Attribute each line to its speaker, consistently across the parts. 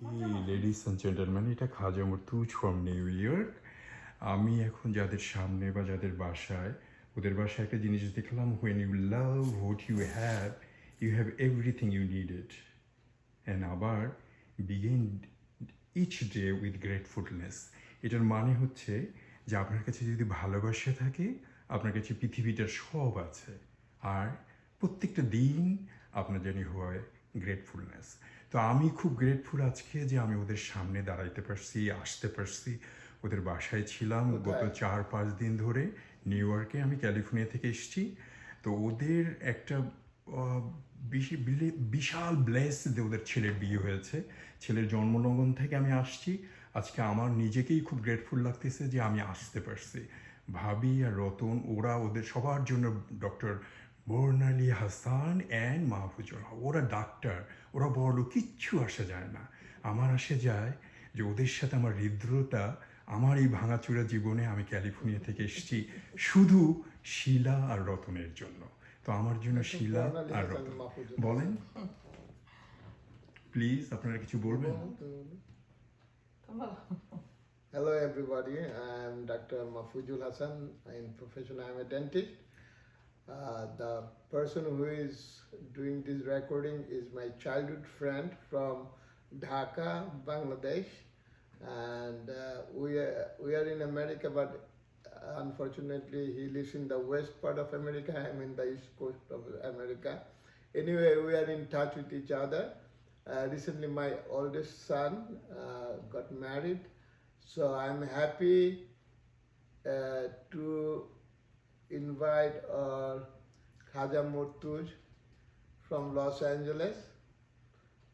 Speaker 1: Hey, ladies and gentlemen, এটা Khaja Murtuz from New York আমি এখন যাদের সামনে বা যাদের বাসায় ওদের বাসায় একটা জিনিস দেখলাম when you love what you have you have everything you needed and আবার begin each day with gratefulness এটার মানে হচ্ছে যে আপনার কাছে যদি ভালোবাসা থাকে আপনার কাছে পৃথিবীটার সব আছে। আর প্রত্যেকটা দিন আপনার জানি হয় গ্রেটফুলনেস তো আমি খুব গ্রেটফুল আজকে যে আমি ওদের সামনে দাঁড়াইতে পারছি আসতে পারছি। ওদের বাসায় ছিলাম গত চার পাঁচ দিন ধরে। নিউ ইয়র্কে আমি ক্যালিফোর্নিয়া থেকে এসেছি। তো ওদের একটা বিশাল ব্লেস যে ওদের ছেলের বিয়ে হয়েছে। ছেলের জন্মলগ্ন থেকে আমি আসছি। আজকে আমার নিজেকেই খুব গ্রেটফুল লাগতেছে যে আমি আসতে পারছি। ভাবি আর রতন ওরা ওদের সবার জন্য ডক্টর বর্ণালী হাসান অ্যান্ড মাহফুজুল ওরা ডাক্তার ওরা বড় কিচ্ছু আসা যায় না আমার আসে যায় যে ওদের সাথে আমার হৃদ্রতা আমার এই ভাঙাচুরা জীবনে আমি ক্যালিফোর্নিয়া থেকে এসেছি শুধু শিলা আর রতনের জন্য তো আমার জন্য শিলা আর রতন বলেন প্লিজ আপনারা কিছু বলবেন
Speaker 2: Hello everybody, I'm Dr. Mafujul Hassan. In profession, I'm a dentist. Uh, the person who is doing this recording is my childhood friend from Dhaka, Bangladesh, and uh, we are, we are in America, but unfortunately he lives in the west part of America. I'm in the east coast of America. Anyway, we are in touch with each other. Uh, recently, my oldest son uh, got married, so I'm happy uh, to invite our Khaja Murtuj from Los Angeles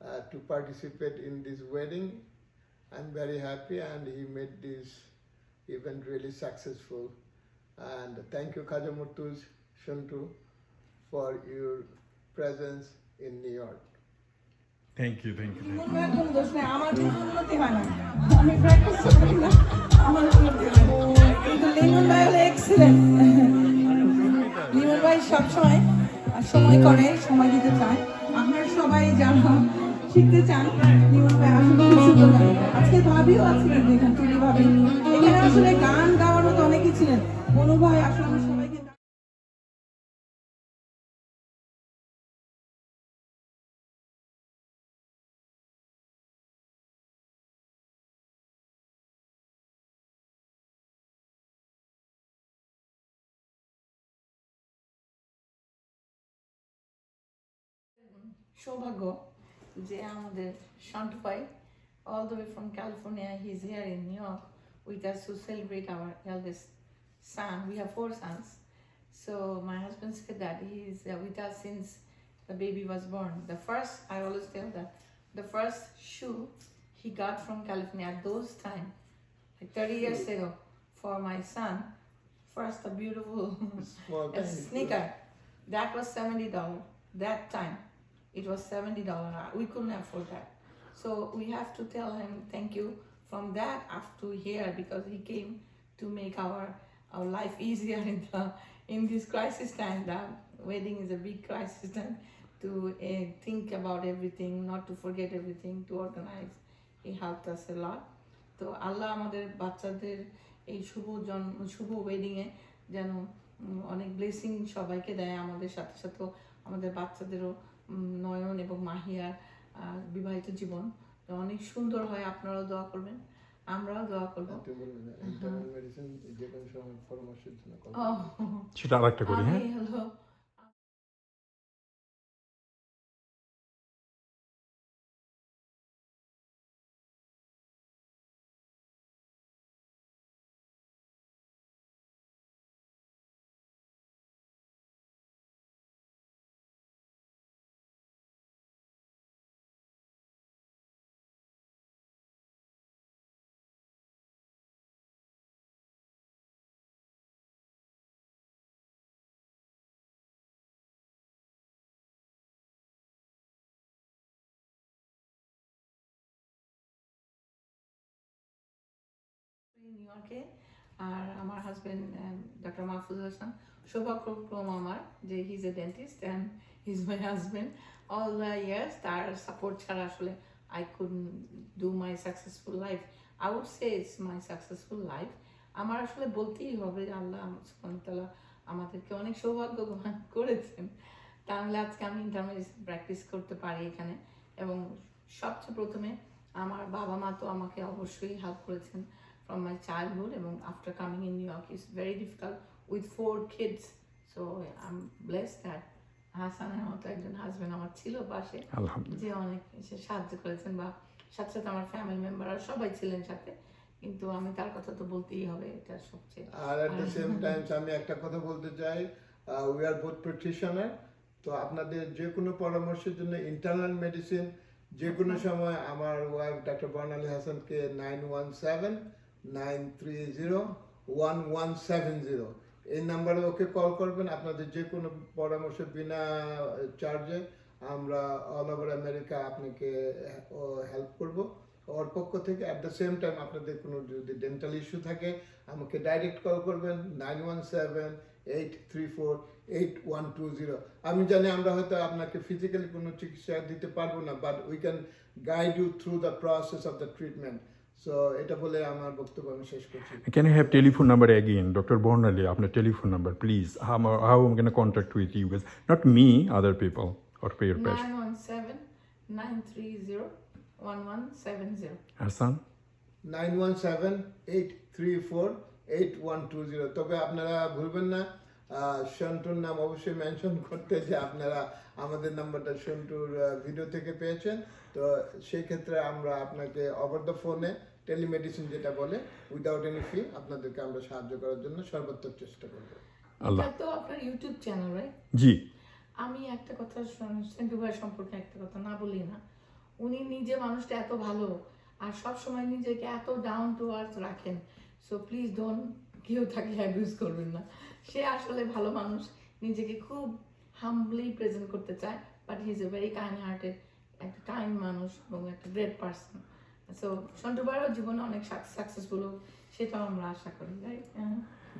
Speaker 2: uh, to participate in this wedding. I'm very happy, and he made this event really successful. And thank you, Khaja Murtuj Shantu, for your presence in New York.
Speaker 1: Thank you thank you thank you
Speaker 3: কোনো একদম দোষ নেই আমার কিন্তু উন্নতি হয় না আমি প্র্যাকটিস করি না আমার উন্নতি হয় না কিন্তু লিমন ভাই হলো এক্সিলেন্ট লিমন ভাই সবসময় সময় করে, সময় দিতে চায়। আমরা সবাই যারা শিখতে চান নির্মল ভাই আসলে সুন্দর আজকে ভাবিও আছিলেন দেখেন তুলি ভাবি এখানে আসলে গান গাওয়ার মতো অনেকেই ছিলেন। ভাই আসলে সবাইকে
Speaker 4: সৌভাগ্য যে আমাদের শান্তু ভাই all the way from California. He's here in New York with us to celebrate our eldest son. We have four sons. So my husband said that he's uh, with us since the baby was born. The first, I always tell that, the first shoe he got from California at those time, like 30 years ago, for my son. First, a beautiful
Speaker 2: Small
Speaker 4: a
Speaker 2: tiny
Speaker 4: sneaker. That was seventy dollar. That time, It was seventy dollar. We couldn't afford that, so we have to tell him thank you from that up to here because he came to make our our life easier in the in this crisis time. The wedding is a big crisis time to uh, think about everything, not to forget everything, to organize. He helped us a lot. তো আল্লাহ আমাদের বাচ্চাদের এই শুভ জন্ম শুভ ওয়েডিংয়ে যেন অনেক blessing সবাইকে দেয় আমাদের সাথে সাথে আমাদের বাচ্চাদেরও নয়ন এবং মাহিয়ার বিবাহিত জীবন। অনেক সুন্দর হয় আপনারাও দোয়া করবেন। আমরাও দোয়া করব।
Speaker 2: আপনি বললেন
Speaker 1: করি
Speaker 4: internal নিউ ইয়র্কে আর আমার হাজবেন্ড ডক্টর মাহফুজ হাসান সৌভাগ্যক্রম আমার, যে he a dentist and he is my husband all the years তার সাপোর্ট ছাড়া আসলে I couldn't do my successful life. I would say it's my successful life. আমার আসলে বলতেই হবে যে আল্লাহ সুবহানাহু আমাদেরকে অনেক সৌভাগ্যবান করেছেন তাহলে আজকে আমি ইন্টারমিডিয়েট প্র্যাকটিস করতে পারি এখানে এবং সবচেয়ে প্রথমে আমার বাবা মা তো আমাকে অবশ্যই হেল্প করেছেন মাই চাইল্ডহুড এবং after coming in New York is very difficult with four kids so I am bless that হাসানের মতো একজন হাজবেন্ড আমার ছিল পাশে যে অনেক এসে সাহায্য করেছেন বা সাথে সাথে আমার ফ্যামিলি মেম্বাররা সবাই ছিলেন সাথে কিন্তু আমি তার কথা তো বলতেই হবে এটা সবচেয়ে
Speaker 2: আর এট দ্য সেম টাইমস আমি একটা কথা বলতে চাই উই আর বোথ প্র্যাকটিশনার তো আপনাদের যে কোনো পরামর্শের জন্য ইন্টারনাল মেডিসিন যে কোনো সময় আমার ওয়াইফ ডাক্তার বর্ণালী হাসানকে nine one seven nine three zero one one seven zero. এই নাম্বারে ওকে কল করবেন, আপনাদের যে কোনো পরামর্শ বিনা চার্জে আমরা অল ওভার আমেরিকা আপনাকে হেল্প করব। ওর পক্ষ থেকে অ্যাট দ্য সেম টাইম আপনাদের কোনো যদি ডেন্টাল ইস্যু থাকে, আমাকে ডাইরেক্ট কল করবেন, nine one seven eight three four eight one two zero. আমি জানি আমরা হয়তো আপনাকে ফিজিক্যালি কোনো চিকিৎসা দিতে পারব না but we can guide you through the process of the treatment so এটা বলে আমার বক্তব্য আমি শেষ করছি
Speaker 1: Can I have telephone number again, Dr. Bornali? Apna telephone number, please. How, am I- how I'm gonna contact with you guys? Not me, other people or your patient.
Speaker 4: Nine one seven nine three zero one one seven zero
Speaker 1: Hassan?
Speaker 2: Nine one seven eight three four eight one two zero তবে আপনারা ভুলবেন না সন্টুর নাম অবশ্যই mention করতে যে আপনারা আমাদের নাম্বারটা সন্টুর ভিডিও থেকে পেয়েছেন তো সেই ক্ষেত্রে আমরা আপনাকে ওভার দ্য ফোনে টেলিমেডিসিন যেটা বলে উইদাউট এনি ফি আপনাদেরকে আমরা সাহায্য করার জন্য সর্বোত্তম চেষ্টা করব।
Speaker 1: আল্লাহ।
Speaker 4: তো আপনার ইউটিউব চ্যানেল রাইট
Speaker 1: জি।
Speaker 4: আমি একটা কথা শোন- সেন্টু ভাই সম্পর্কে একটা কথা না বলি না। উনি নিজে মানুষটা এত ভালো আর সব সময় নিজেকে এত ডাউন টু আর্থ রাখেন। সো প্লিজ ডোন্ট কেউ তাকে অ্যাবিউজ করবেন না। সে আসলে ভালো মানুষ নিজেকে খুব হাম্বলি প্রেজেন্ট করতে চায় but he is a very kind hearted একটা কাইন্ড মানুষ এবং একটা গ্রেট পার্সন সো সন্টু ভাইয়েরও জীবনে অনেক সাকসেসফুল হোক সেটাও আমরা আশা করি রাইট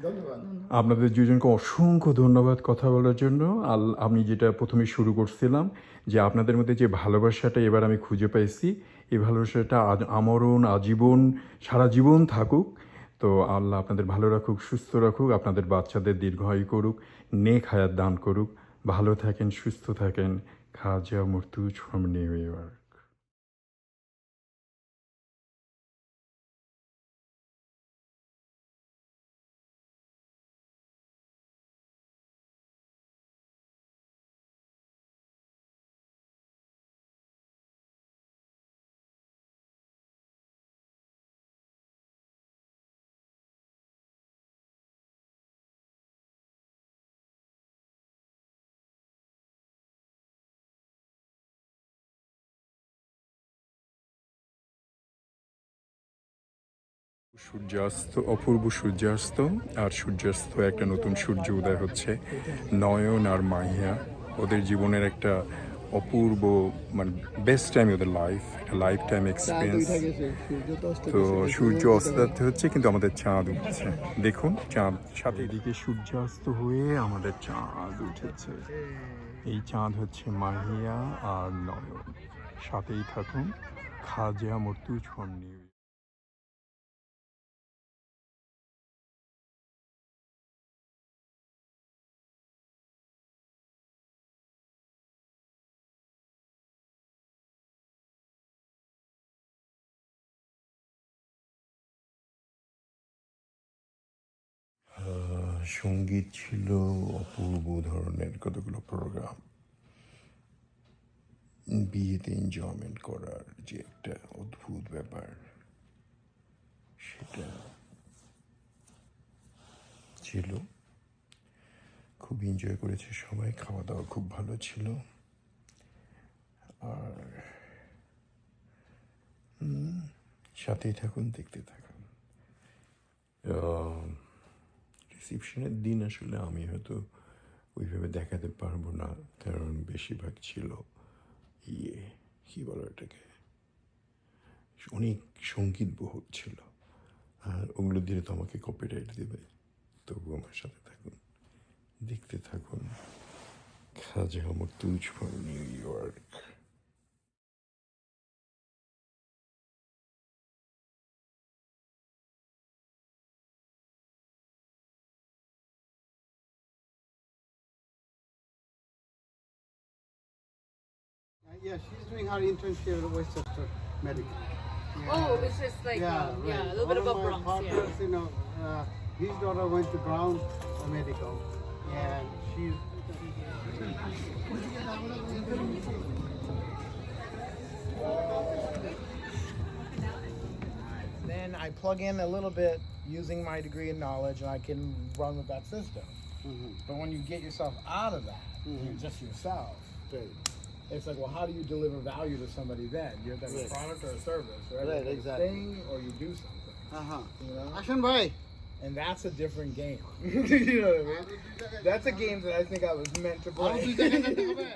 Speaker 2: ধন্যবাদ।
Speaker 1: আপনাদের দুজনকে অসংখ্য ধন্যবাদ কথা বলার জন্য। আল আমি যেটা প্রথমে শুরু করছিলাম যে আপনাদের মধ্যে যে ভালোবাসাটা এবার আমি খুঁজে পাইছি এই ভালোবাসাটা আজ আমরণ আজীবন সারা জীবন থাকুক। তো আল্লাহ আপনাদের ভালো রাখুক সুস্থ রাখুক আপনাদের বাচ্চাদের দীর্ঘায়ু করুক নেক হায়াত দান করুক। ভালো থাকেন সুস্থ থাকেন। Khaja Murtuz from New York সূর্যাস্ত অপূর্ব সূর্যাস্ত আর সূর্যাস্ত একটা নতুন সূর্য উদয় হচ্ছে। নয়ন আর মাহিয়া ওদের জীবনের একটা অপূর্ব মানে বেস্ট টাইম ওদের লাইফ একটা লাইফ টাইম এক্সপিরিয়েন্স তো সূর্য অস্তাতে হচ্ছে। কিন্তু আমাদের চাঁদ উঠছে। দেখুন চাঁদ সাথে এদিকে সূর্যাস্ত হয়ে আমাদের চাঁদ উঠেছে। এই চাঁদ হচ্ছে মাহিয়া আর নয়ন। সাথেই থাকুন খাজা মর্তুজ ফ্রম সংগীত ছিল অপূর্ব ধরনের কতগুলো প্রোগ্রাম বিয়েতে এনজয়মেন্ট করার যে একটা অদ্ভুত ব্যাপার, সেটা ছিল। খুব এনজয় করেছে সবাই খাওয়া দাওয়া খুব ভালো ছিল। আর সাথেই থাকুন, দেখতে থাকুন। আহ, রিসিপশনের দিন আসলে আমি হয়তো ওইভাবে দেখাতে পারব না কারণ বেশিরভাগ ছিল ইয়ে কী বলো এটাকে অনেক সংগীত বহুল ছিল। আর ওগুলো দিলে তো আমাকে কপিরাইট দেবে। তবু আমার সাথে থাকুন দেখতে থাকুন। খাজা আমার তুজ for New York.
Speaker 5: Yeah, she's doing her internship at Westchester Medical. Yeah.
Speaker 6: Oh, it's just like yeah, um, yeah, a little bit
Speaker 5: One
Speaker 6: above
Speaker 5: of my
Speaker 6: Bronx. Yeah.
Speaker 5: partners, you know, uh, his daughter went to Brown Medical, and she's.
Speaker 7: Then I plug in a little bit using my degree and knowledge, and I can run with that system.
Speaker 5: Mhm.
Speaker 7: But when you get yourself out of that,
Speaker 5: Mm-hmm.
Speaker 7: you're just yourself.
Speaker 5: Right
Speaker 7: it's like, well, how do you deliver value to somebody then? You have
Speaker 5: to have
Speaker 7: a product or a service, right?
Speaker 5: Right, exactly.
Speaker 7: Thing or you do something,
Speaker 5: Uh-huh.
Speaker 7: you know?
Speaker 5: Action.
Speaker 7: And that's a different game. you know what I mean? That's a game that I think I was meant to play.